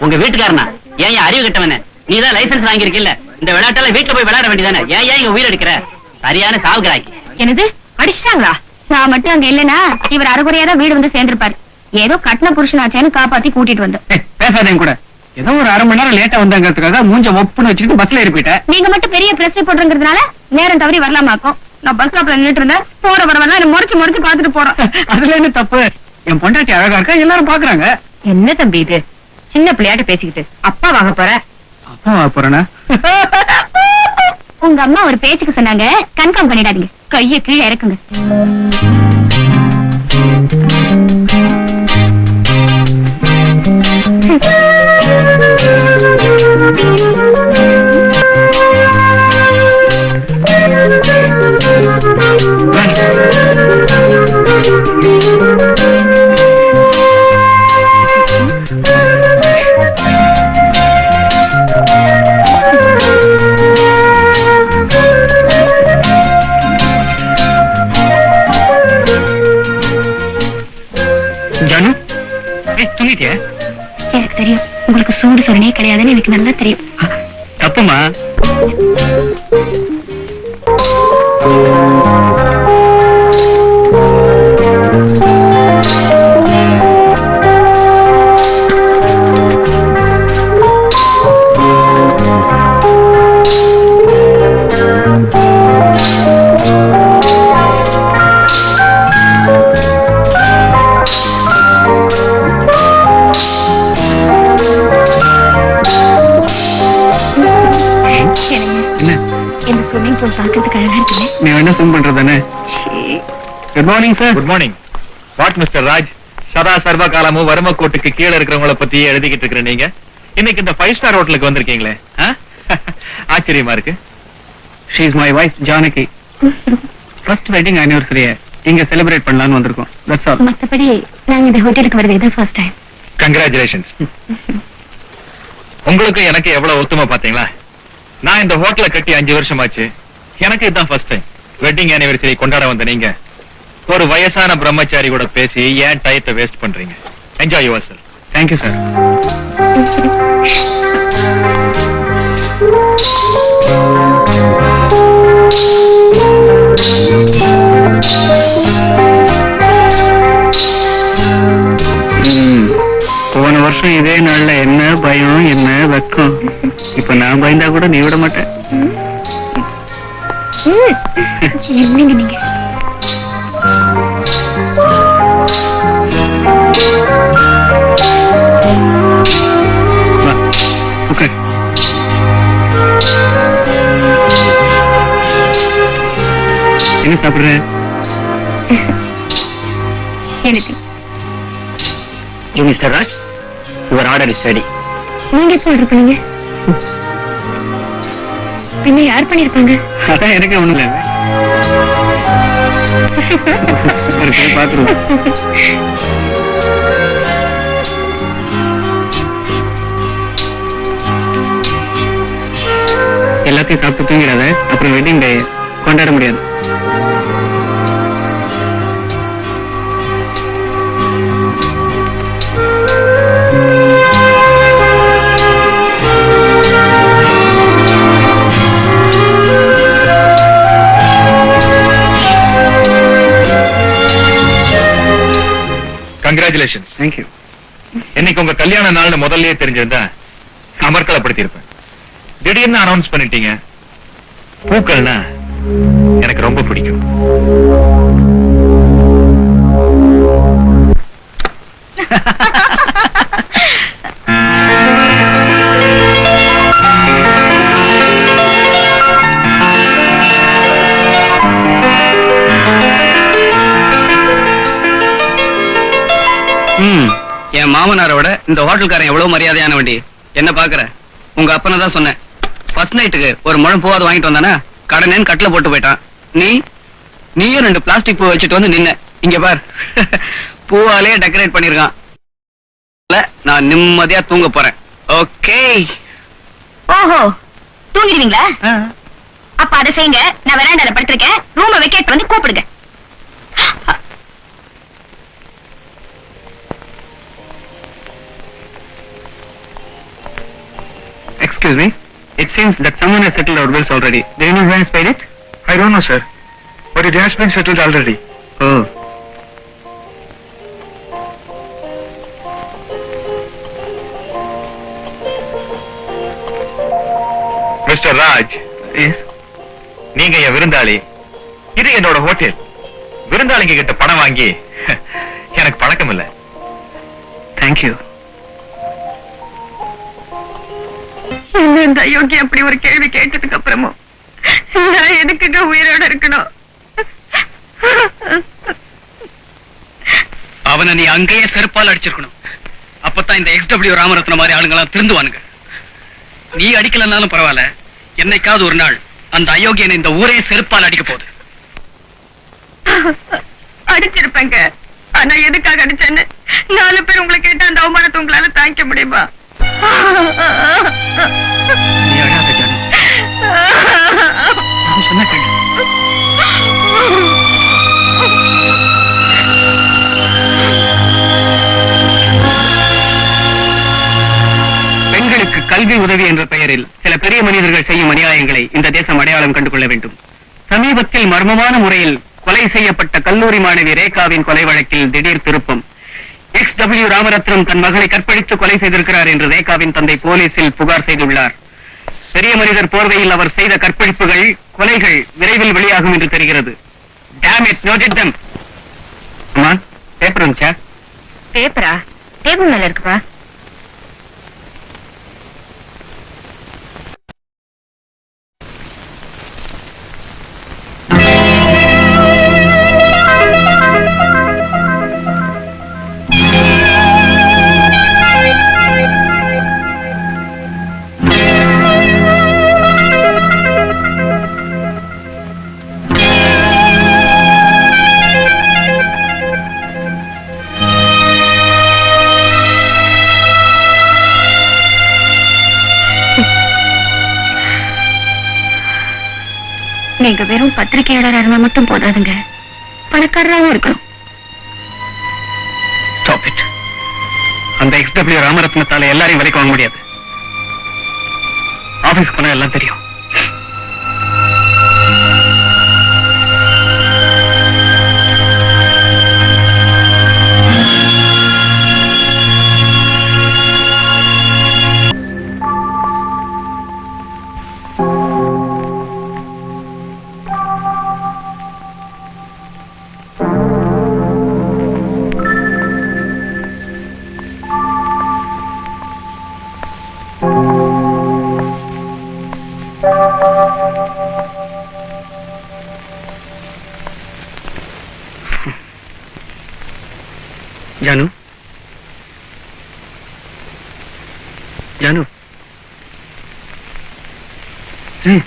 உங்க வீட்டுக்காரனா ஏன் அறிவு கட்டவன நீ தான் லைசென்ஸ் வாங்கியிருக்கில்ல இந்த விளையாட்டெல்லாம் வீட்டுல போய் விளையாட வேண்டியதானே ஏன் ஏன் இங்க உயிர் எடுக்கிற சரியான சாவுகிறாக்கி என்னது அடிச்சிட்டாங்களா நான் மட்டும் அங்க இல்லனா இவர் அரைகுறையா தான் வீடு வந்து சேர்ந்திருப்பாரு ஏதோ கட்டின புருஷனாச்சேன்னு காப்பாத்தி கூட்டிட்டு வந்தோம் பேசாதேங்க கூட ஏதோ ஒரு அரை மணி நேரம் லேட்டா வந்தாங்கிறதுக்காக மூஞ்ச ஒப்புன்னு வச்சுக்கிட்டு பஸ்ல ஏறி போயிட்டேன். நீங்க மட்டும் பெரிய பிரஸ் ரிப்போர்ட்ங்கிறதுனால நேரம் தவறி வரலாமாக்கும் நான் பஸ் ஸ்டாப்ல நின்னுட்டு இருந்தேன். போற வரவெல்லாம் என்ன முறைச்சு முறைச்சு பாத்துட்டு போறோம். அதுல என்ன தப்பு? என் பொண்டாட்டி அழகா இருக்கா? எல்லாரும் பாக்குறாங்க. என்ன தம்பி இது? சின்ன பிள்ளையாட்ட பேசிக்கிட்டு. அப்பா வாங்க போற? அப்பா போறேனா? உங்க அம்மா ஒரு பேச்சுக்கு சொன்னாங்க. கன்ஃபார்ம் பண்ணிடாதீங்க. கைய கீழே இறக்குங்க. தூங்கிட்டியா எனக்கு தெரியும். உங்களுக்கு சூடு சொரணே கிடையாதுன்னு எனக்கு நல்லா தெரியும். தப்புமா இருக்குல்ல நீ வேணா swim பண்றதானே good morning sir good morning what mister Raj சதா சர்வ காலமும் வறும கோட்டுக்கு கீழே இருக்கிறவங்கள பத்தியே எழுதிக்கிட்டு இருக்கிற நீங்க. இன்னைக்கு இந்த ஃபைவ் ஸ்டார் ஹோட்டலுக்கு வந்திருக்கீங்களே? ஆச்சரியமா இருக்கு. She is my wife Janaki first wedding ஆனிவர்சரிய இங்க செலிப்ரேட் பண்ணலாம்னு வந்திருக்கோம். தட்ஸ் ஆல் மத்தபடி நாங்க இந்த ஹோட்டலுக்கு வருது இதான் ஃபர்ஸ்ட் டைம் கங்க்ராச்சுலேஷன்ஸ் உங்களுக்கு எனக்கு எவ்வளவு ஒத்துமை பாத்தீங்களா நான் இந்த ஹோட்டலை கட்டி அஞ்சு வருஷம் ஆச்சு எனக்கு இதுதான் ஃபர்ஸ்ட் டைம் வெட்டிங் ஆனிவர்சரி கொண்டாட வந்த நீங்க ஒரு வயசான பிரம்மச்சாரி கூட பேசி ஏன் டயத்தை வேஸ்ட் பண்றீங்க? Enjoy yourself thank you sir போன வருஷம் இதே நாள்ல என்ன பயம் என்ன வெக்கம்? இப்ப நான் பயந்தா கூட நீ விட மாட்டேன். என்னங்க நீங்க என்ன சாப்பிடுற எனக்கு. You mister Raj your order is ready நீங்க எப்போ ஆர்டர் பண்ணீங்க? பின்ன யார் பண்ணிருப்பாங்க? அதான் எனக்கு ஒண்ணும் இல்ல. எல்லாத்தையும் சாப்பிட்டு தூங்கிடாத. அப்புறம் வெட்டிங் டே கொண்டாட முடியாது. கங்க்ராச்சுலேஷன்ஸ் தேங்க்யூ இன்னைக்கு உங்க கல்யாண நாள்னு முதல்லயே தெரிஞ்சிருந்தா அமர்க்கலப்படுத்தி இருப்பேன் திடீர்னு அனௌன்ஸ் பண்ணிட்டீங்க. பூக்கள்னா எனக்கு ரொம்ப பிடிக்கும். என் மாமனாரை விட இந்த ஹோட்டல்காரன் எவ்வளவு மரியாதையான வண்டி? என்ன பாக்குற உங்க அப்பனை தான் சொன்னேன். ஃபர்ஸ்ட் நைட்டுக்கு ஒரு முழம் பூவாது வாங்கிட்டு வந்தானா? கடனேன்னு கட்டில போட்டு போயிட்டான். நீ? நீயும் ரெண்டு பிளாஸ்டிக் பூ வச்சுட்டு வந்து நின்ன. இங்க பார். பூவாலே டெக்கரேட் பண்ணிருக்கான். நான் நிம்மதியா தூங்க போறேன். ஓகே ஓஹோ. தூங்கிடுவீங்களா? அப்ப அதை செய்யுங்க. நான் வெராண்டால படுத்திருக்கேன். ரூம வெக்கேட் வந்து கூப்பிடுங்க. Excuse me. It seems that someone has settled our bills already. Do you know who has paid it? I don't know, sir. But it has been settled already. Oh. Mister Raj. நீங்க என் விருந்தாளி இது என்னோட hotel விருந்தாளிங்க கிட்ட பணம் வாங்கி எனக்கு பழக்கம் இல்ல Thank இந்த அயோக்கி அப்படி ஒரு கேள்வி கேட்டதுக்கு அப்புறமும் நான் எதுக்குங்க உயிரோட இருக்கணும்? அவனை நீ அங்கேயே செருப்பால் அடிச்சிருக்கணும். அப்பதான் இந்த எக்ஸ்டபிள்யூ ராமரத்ன மாதிரி ஆளுங்கெல்லாம் திருந்துவானுங்க. நீ அடிக்கலனாலும் பரவாயில்ல. என்னைக்காவது ஒரு நாள் அந்த அயோக்கியனை இந்த ஊரே செருப்பால் அடிக்க போகுது. அடிச்சிருப்பேங்க. ஆனா எதுக்காக அடிச்சேன்னு நாலு பேர் உங்களை கேட்ட அந்த அவமானத்தை உங்களால தாங்கிக்க முடியுமா? நீ அழாத ஜானு. நான் சொன்ன கேளு. பெண்களுக்கு கல்வி உதவி என்ற பெயரில் சில பெரிய மனிதர்கள் செய்யும் அநியாயங்களை இந்த தேசம் அடையாளம் கண்டு கொள்ள வேண்டும் சமீபத்தில் மர்மமான முறையில் கொலை செய்யப்பட்ட கல்லூரி மாணவி ரேகாவின் கொலை வழக்கில் திடீர் திருப்பம் எக்ஸ் டபிள்யூ ராமரத்னம் தன் மகளை கற்பழித்து கொலை செய்திருக்கிறார் என்று ரேகாவின் தந்தை போலீசில் புகார் செய்துள்ளார். பெரிய மனிதர் போர்வையில் அவர் செய்த கற்பழிப்புகள் கொலைகள் விரைவில் வெளியாகும் என்று தெரிகிறது. பேப்பர் பேப்பரா டேபிள் மேல இருக்குப்பா நீங்க வெறும் பத்திரிகையாளர் இருந்தா மட்டும் போதாதுங்க. பணக்காரராகவும் இருக்கணும். ஸ்டாப் இட் அந்த எக்ஸ்டபிள்யூ ராமரத்னத்தால எல்லாரையும் விலைக்கு வாங்க முடியாது. ஆபீஸ் போனா எல்லாம் தெரியும். ஜானு ஜானு ம்